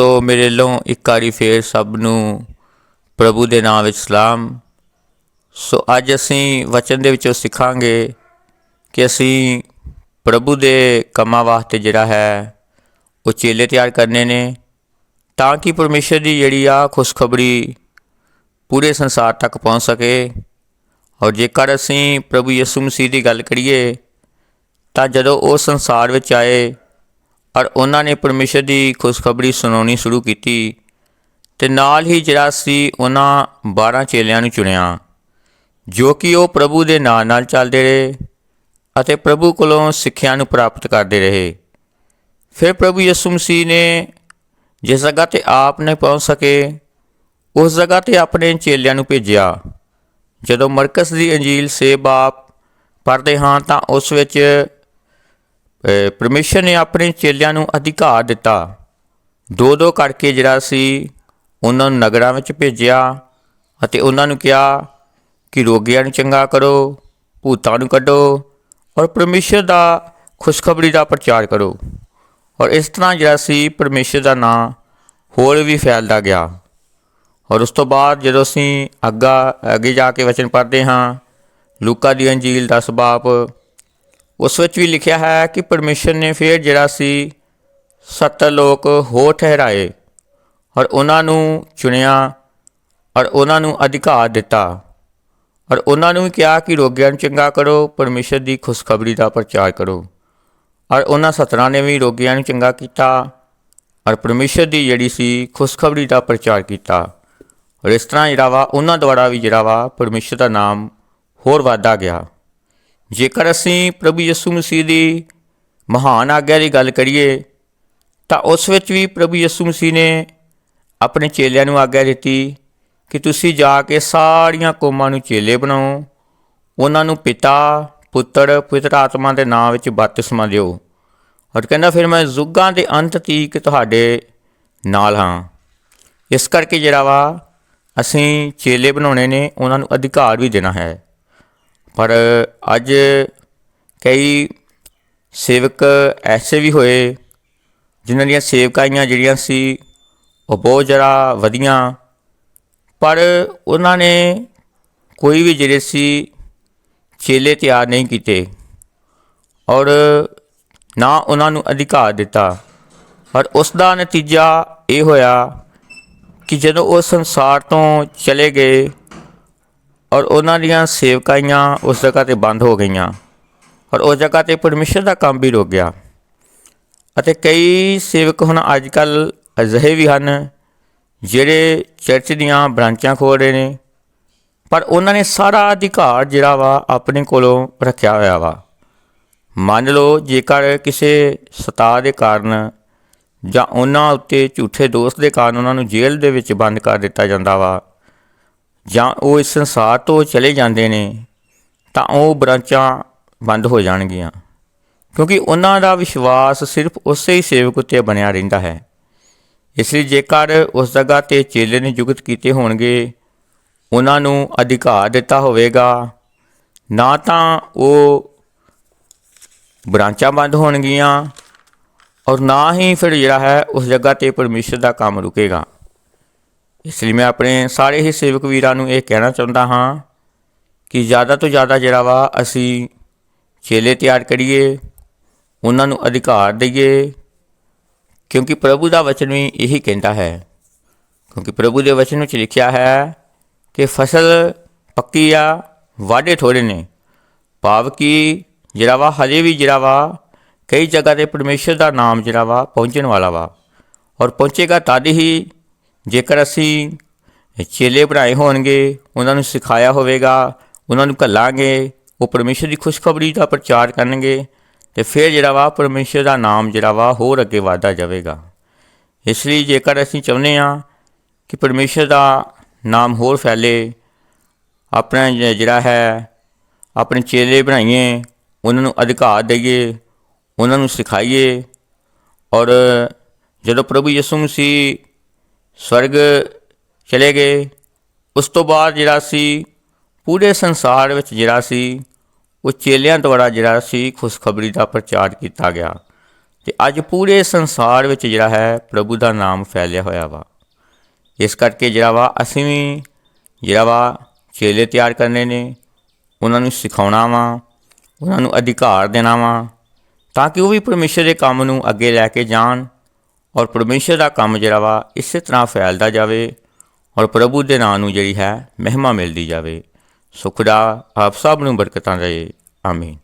ਸੋ ਮੇਰੇ ਵੱਲੋਂ ਇੱਕ ਵਾਰੀ ਫੇਰ ਸਭ ਨੂੰ ਪ੍ਰਭੂ ਦੇ ਨਾਮ ਵਿੱਚ ਸਲਾਮ। ਸੋ ਅੱਜ ਅਸੀਂ ਵਚਨ ਦੇ ਵਿੱਚੋਂ ਸਿੱਖਾਂਗੇ ਕਿ ਅਸੀਂ ਪ੍ਰਭੂ ਦੇ ਕੰਮਾਂ ਵਾਸਤੇ ਜਿਹੜਾ ਹੈ, ਉਹ ਚੇਲੇ ਤਿਆਰ ਕਰਨੇ ਨੇ, ਤਾਂ ਕਿ ਪਰਮੇਸ਼ਰ ਦੀ ਜਿਹੜੀ ਆ ਖੁਸ਼ਖਬਰੀ ਪੂਰੇ ਸੰਸਾਰ ਤੱਕ ਪਹੁੰਚ ਸਕੇ। ਔਰ ਜੇਕਰ ਅਸੀਂ ਪ੍ਰਭੂ ਯਿਸੂ ਮਸੀਹ ਦੀ ਗੱਲ ਕਰੀਏ, ਤਾਂ ਜਦੋਂ ਉਹ ਸੰਸਾਰ ਵਿੱਚ ਆਏ ਔਰ ਉਹਨਾਂ ਨੇ ਪਰਮੇਸ਼ਰ ਦੀ ਖੁਸ਼ਖਬਰੀ ਸੁਣਾਉਣੀ ਸ਼ੁਰੂ ਕੀਤੀ ਤੇ ਨਾਲ ਹੀ ਜਿਹੜਾ ਸੀ ਉਹਨਾਂ 12 ਚੇਲਿਆਂ ਨੂੰ ਚੁਣਿਆ, ਜੋ ਕਿ ਉਹ ਪ੍ਰਭੂ ਦੇ ਨਾਂ ਨਾਲ ਚੱਲਦੇ ਰਹੇ ਅਤੇ ਪ੍ਰਭੂ ਕੋਲੋਂ ਸਿੱਖਿਆ ਨੂੰ ਪ੍ਰਾਪਤ ਕਰਦੇ ਰਹੇ। ਫਿਰ ਪ੍ਰਭੂ ਯਿਸੂ ਮਸੀਹ ਨੇ ਜਿਸ ਜਗ੍ਹਾ ਤੇ ਆਪ ਨਹੀਂ ਪਹੁੰਚ ਸਕੇ, ਉਸ ਜਗ੍ਹਾ ਤੇ ਆਪਣੇ ਚੇਲਿਆਂ ਨੂੰ ਭੇਜਿਆ। ਜਦੋਂ ਮਰਕਸ ਦੀ ਅੰਜੀਲ ਸੇਬ ਬਾਪ ਪੜ੍ਹਦੇ ਹਾਂ ਤਾਂ ਉਸ ਵਿੱਚ ਪਰਮੇਸ਼ਰ ਨੇ ਆਪਣੇ ਚੇਲਿਆਂ ਨੂੰ ਅਧਿਕਾਰ ਦਿੱਤਾ। ਦੋ ਦੋ ਕਰਕੇ ਜਿਹੜਾ ਸੀ, ਉਹਨਾਂ ਨੂੰ ਨਗਰਾਂ ਵਿੱਚ ਭੇਜਿਆ ਅਤੇ ਉਹਨਾਂ ਨੂੰ ਕਿਹਾ ਕਿ ਰੋਗੀਆਂ ਨੂੰ ਚੰਗਾ ਕਰੋ, ਭੂਤਾਂ ਨੂੰ ਕੱਢੋ ਔਰ ਪਰਮੇਸ਼ਰ ਦਾ, ਖੁਸ਼ਖਬਰੀ ਦਾ ਪ੍ਰਚਾਰ ਕਰੋ। ਔਰ ਇਸ ਤਰ੍ਹਾਂ ਜਿਹੜਾ ਸੀ ਪਰਮੇਸ਼ਰ ਦਾ ਨਾਮ ਹੋਰ ਵੀ ਫੈਲਦਾ ਗਿਆ। ਔਰ ਉਸ ਤੋਂ ਬਾਅਦ ਜਦੋਂ ਅਸੀਂ ਅੱਗਾ, ਅੱਗੇ ਜਾ ਕੇ ਵਚਨ ਪੜ੍ਹਦੇ ਹਾਂ, ਲੂਕਾ ਦੀ ਅੰਜੀਲ 10 ਬਾਪ ਉਸ ਵਿੱਚ ਵੀ ਲਿਖਿਆ ਹੈ ਕਿ ਪਰਮੇਸ਼ਰ ਨੇ ਫਿਰ ਜਿਹੜਾ ਸੀ 70 ਲੋਕ ਹੋਰ ਠਹਿਰਾਏ ਔਰ ਉਹਨਾਂ ਨੂੰ ਚੁਣਿਆ ਔਰ ਉਹਨਾਂ ਨੂੰ ਅਧਿਕਾਰ ਦਿੱਤਾ ਔਰ ਉਹਨਾਂ ਨੂੰ ਵੀ ਕਿਹਾ ਕਿ ਰੋਗੀਆਂ ਨੂੰ ਚੰਗਾ ਕਰੋ, ਪਰਮੇਸ਼ਰ ਦੀ ਖੁਸ਼ਖਬਰੀ ਦਾ ਪ੍ਰਚਾਰ ਕਰੋ ਔਰ ਉਹਨਾਂ ਸਤਰਾਂ ਨੇ ਵੀ ਰੋਗੀਆਂ ਨੂੰ ਚੰਗਾ ਕੀਤਾ ਔਰ ਪਰਮੇਸ਼ਰ ਦੀ ਜਿਹੜੀ ਸੀ ਖੁਸ਼ਖਬਰੀ ਦਾ ਪ੍ਰਚਾਰ ਕੀਤਾ ਔਰ ਇਸ ਤਰ੍ਹਾਂ ਜਿਹੜਾ ਵਾ ਉਹਨਾਂ ਦੁਆਰਾ ਵੀ ਜਿਹੜਾ ਵਾ ਪਰਮੇਸ਼ਰ ਦਾ ਨਾਮ ਹੋਰ ਵਾਧਾ ਗਿਆ। ਜੇਕਰ ਅਸੀਂ ਪ੍ਰਭੂ ਯਿਸੂ ਮਸੀਹ ਦੀ ਮਹਾਨ ਆਗਿਆ ਦੀ ਗੱਲ ਕਰੀਏ, ਤਾਂ ਉਸ ਵਿੱਚ ਵੀ ਪ੍ਰਭੂ ਯਿਸੂ ਮਸੀਹ ਨੇ ਆਪਣੇ ਚੇਲਿਆਂ ਨੂੰ ਆਗਿਆ ਦਿੱਤੀ ਕਿ ਤੁਸੀਂ ਜਾ ਕੇ ਸਾਰੀਆਂ ਕੌਮਾਂ ਨੂੰ ਚੇਲੇ ਬਣਾਓ, ਉਹਨਾਂ ਨੂੰ ਪਿਤਾ, ਪੁੱਤਰ, ਪਵਿੱਤਰ ਆਤਮਾ ਦੇ ਨਾਮ ਵਿੱਚ ਬਪਤਿਸਮਾ ਦਿਓ। ਔਰ ਕਹਿੰਦਾ, ਫਿਰ ਮੈਂ ਯੁੱਗਾਂ ਦੇ ਅੰਤ ਤੀਕ ਤੁਹਾਡੇ ਨਾਲ ਹਾਂ। ਇਸ ਕਰਕੇ ਜਿਹੜਾ ਵਾ, ਅਸੀਂ ਚੇਲੇ ਬਣਾਉਣੇ ਨੇ, ਉਹਨਾਂ ਨੂੰ ਅਧਿਕਾਰ ਵੀ ਦੇਣਾ ਹੈ। ਪਰ ਅੱਜ ਕਈ ਸੇਵਕ ਐਸੇ ਵੀ ਹੋਏ ਜਿਨ੍ਹਾਂ ਦੀਆਂ ਸੇਵਕਾਈਆਂ ਜਿਹੜੀਆਂ ਸੀ ਉਹ ਬਹੁਤ ਜ਼ਿਆਦਾ ਵਧੀਆਂ, ਪਰ ਉਹਨਾਂ ਨੇ ਕੋਈ ਵੀ ਜਿਹੜੇ ਸੀ ਚੇਲੇ ਤਿਆਰ ਨਹੀਂ ਕੀਤੇ ਔਰ ਨਾ ਉਹਨਾਂ ਨੂੰ ਅਧਿਕਾਰ ਦਿੱਤਾ। ਪਰ ਉਸ ਦਾ ਨਤੀਜਾ ਇਹ ਹੋਇਆ ਕਿ ਜਦੋਂ ਉਹ ਸੰਸਾਰ ਤੋਂ ਚਲੇ ਗਏ ਔਰ ਉਹਨਾਂ ਦੀਆਂ ਸੇਵਕਾਈਆਂ ਉਸ ਜਗ੍ਹਾ ਤੇ ਬੰਦ ਹੋ ਗਈਆਂ ਔਰ ਉਸ ਜਗ੍ਹਾ ਤੇ ਪਰਮੇਸ਼ਰ ਦਾ ਕੰਮ ਵੀ ਰੁਕ ਗਿਆ ਅਤੇ ਕਈ ਸੇਵਕ ਹੁਣ ਅੱਜ ਕੱਲ ਅਜਿਹੇ ਵੀ ਹਨ ਜਿਹੜੇ ਚਰਚ ਦੀਆਂ ਬ੍ਰਾਂਚਾਂ ਖੋਲ ਰਹੇ ਨੇ, ਪਰ ਉਹਨਾਂ ਨੇ ਸਾਰਾ ਅਧਿਕਾਰ ਜਿਹੜਾ ਵਾ ਆਪਣੇ ਕੋਲੋਂ ਰੱਖਿਆ ਹੋਇਆ ਵਾ। ਮੰਨ ਲਓ ਜੇਕਰ ਕਿਸੇ ਸਤਾ ਦੇ ਕਾਰਨ ਜਾਂ ਉਹਨਾਂ ਉੱਤੇ ਝੂਠੇ ਦੋਸ਼ ਦੇ ਕਾਰਨ ਉਹਨਾਂ ਨੂੰ ਜੇਲ੍ਹ ਦੇ ਵਿੱਚ ਬੰਦ ਕਰ ਦਿੱਤਾ ਜਾਂਦਾ ਵਾ ਜਾਂ ਉਹ ਇਸ ਸੰਸਾਰ ਤੋਂ ਚਲੇ ਜਾਂਦੇ ਨੇ, ਤਾਂ ਉਹ ਬ੍ਰਾਂਚਾਂ ਬੰਦ ਹੋ ਜਾਣਗੀਆਂ। ਕਿਉਂਕਿ ਉਹਨਾਂ ਦਾ ਵਿਸ਼ਵਾਸ ਸਿਰਫ ਉਸੇ ਹੀ ਸੇਵਕ ਉੱਤੇ ਬਣਿਆ ਰਹਿੰਦਾ ਹੈ। ਇਸ ਲਈ ਜੇਕਰ ਉਸ ਜਗ੍ਹਾ ਤੇ ਚੇਲੇ ਨੇ ਜੁਗਤ ਕੀਤੇ ਹੋਣਗੇ, ਉਹਨਾਂ ਨੂੰ ਅਧਿਕਾਰ ਦਿੱਤਾ ਹੋਵੇਗਾ, ਨਾ ਤਾਂ ਉਹ ਬ੍ਰਾਂਚਾਂ ਬੰਦ ਹੋਣਗੀਆਂ, ਔਰ ਨਾ ਹੀ ਫਿਰ ਜਿਹੜਾ ਹੈ ਉਸ ਜਗ੍ਹਾ ਤੇ ਪਰਮੇਸ਼ਰ ਦਾ ਕੰਮ ਰੁਕੇਗਾ। ਇਸ ਲਈ ਮੈਂ ਆਪਣੇ ਸਾਰੇ ਹੀ ਸੇਵਕ ਵੀਰਾਂ ਨੂੰ ਇਹ ਕਹਿਣਾ ਚਾਹੁੰਦਾ ਹਾਂ ਕਿ ਜ਼ਿਆਦਾ ਤੋਂ ਜ਼ਿਆਦਾ ਜਿਹੜਾ ਵਾ ਅਸੀਂ ਚੇਲੇ ਤਿਆਰ ਕਰੀਏ, ਉਹਨਾਂ ਨੂੰ ਅਧਿਕਾਰ ਦਈਏ, ਕਿਉਂਕਿ ਪ੍ਰਭੂ ਦਾ ਵਚਨ ਵੀ ਇਹੀ ਕਹਿੰਦਾ ਹੈ। ਕਿਉਂਕਿ ਪ੍ਰਭੂ ਦੇ ਵਚਨ ਵਿੱਚ ਲਿਖਿਆ ਹੈ ਕਿ ਫਸਲ ਪੱਕੀ ਆ, ਵਾਢੇ ਥੋੜੇ ਨੇ। ਭਾਵ ਕਿ ਜਿਹੜਾ ਵਾ ਹਜੇ ਵੀ ਜਿਹੜਾ ਵਾ ਕਈ ਜਗ੍ਹਾ ਤੇ ਪਰਮੇਸ਼ਰ ਦਾ ਨਾਮ ਜਿਹੜਾ ਵਾ ਪਹੁੰਚਣ ਵਾਲਾ ਵਾ। ਔਰ ਪਹੁੰਚੇਗਾ ਤਦ ਹੀ ਜੇਕਰ ਅਸੀਂ ਚੇਲੇ ਬਣਾਏ ਹੋਣਗੇ, ਉਹਨਾਂ ਨੂੰ ਸਿਖਾਇਆ ਹੋਵੇਗਾ, ਉਹਨਾਂ ਨੂੰ ਘੱਲਾਂਗੇ, ਉਹ ਪਰਮੇਸ਼ਰ ਦੀ ਖੁਸ਼ਖਬਰੀ ਦਾ ਪ੍ਰਚਾਰ ਕਰਨਗੇ, ਤੇ ਫਿਰ ਜਿਹੜਾ ਵਾ ਪਰਮੇਸ਼ਰ ਦਾ ਨਾਮ ਜਿਹੜਾ ਵਾ ਹੋਰ ਅੱਗੇ ਵਧਦਾ ਜਾਵੇਗਾ। ਇਸ ਲਈ ਜੇਕਰ ਅਸੀਂ ਚਾਹੁੰਦੇ ਹਾਂ ਕਿ ਪਰਮੇਸ਼ਰ ਦਾ ਨਾਮ ਹੋਰ ਫੈਲੇ, ਆਪਣਾ ਜਿਹੜਾ ਹੈ, ਆਪਣੇ ਚੇਲੇ ਬਣਾਈਏ, ਉਹਨਾਂ ਨੂੰ ਅਧਿਕਾਰ ਦਈਏ, ਉਹਨਾਂ ਨੂੰ ਸਿਖਾਈਏ, ਔਰ ਜਦੋਂ ਪ੍ਰਭੂ ਯਿਸੂ ਮਸੀਹ ਸਵਰਗ ਚਲੇ ਗਏ। ਉਸ ਤੋਂ ਬਾਅਦ ਜਿਹੜਾ ਸੀ, ਪੂਰੇ ਸੰਸਾਰ ਵਿੱਚ ਜਿਹੜਾ ਸੀ, ਉਹ ਚੇਲਿਆਂ ਦੁਆਰਾ ਜਿਹੜਾ ਸੀ, ਖੁਸ਼ਖਬਰੀ ਦਾ ਪ੍ਰਚਾਰ ਕੀਤਾ ਗਿਆ। ਤੇ ਅੱਜ ਪੂਰੇ ਸੰਸਾਰ ਵਿੱਚ ਜਿਹੜਾ ਹੈ, ਪ੍ਰਭੂ ਦਾ ਨਾਮ ਫੈਲਿਆ ਹੋਇਆ ਵਾ। ਇਸ ਕਰਕੇ ਜਿਹੜਾ ਵਾ, ਅਸੀਂ ਵੀ ਜਿਹੜਾ ਵਾ, ਚੇਲੇ ਤਿਆਰ ਕਰਨੇ ਨੇ। ਉਹਨਾਂ ਨੂੰ ਸਿਖਾਉਣਾ ਵਾ, ਉਹਨਾਂ ਨੂੰ ਅਧਿਕਾਰ ਦੇਣਾ ਵਾ, ਤਾਂ ਕਿ ਉਹ ਵੀ ਪਰਮੇਸ਼ਰ ਦੇ ਕੰਮ ਨੂੰ ਅੱਗੇ ਲੈ ਕੇ ਜਾਣ। ਔਰ ਪਰਮੇਸ਼ਰ ਦਾ ਕੰਮ ਜਿਹੜਾ ਵਾ ਇਸੇ ਤਰ੍ਹਾਂ ਫੈਲਦਾ ਜਾਵੇ ਔਰ ਪ੍ਰਭੂ ਦੇ ਨਾਮ ਨੂੰ ਜਿਹੜੀ ਹੈ ਮਹਿਮਾ ਮਿਲਦੀ ਜਾਵੇ। ਸੁਖਦਾ ਆਪ ਸਭ ਨੂੰ ਬਰਕਤਾਂ ਦੇ ਆਮੀਨ।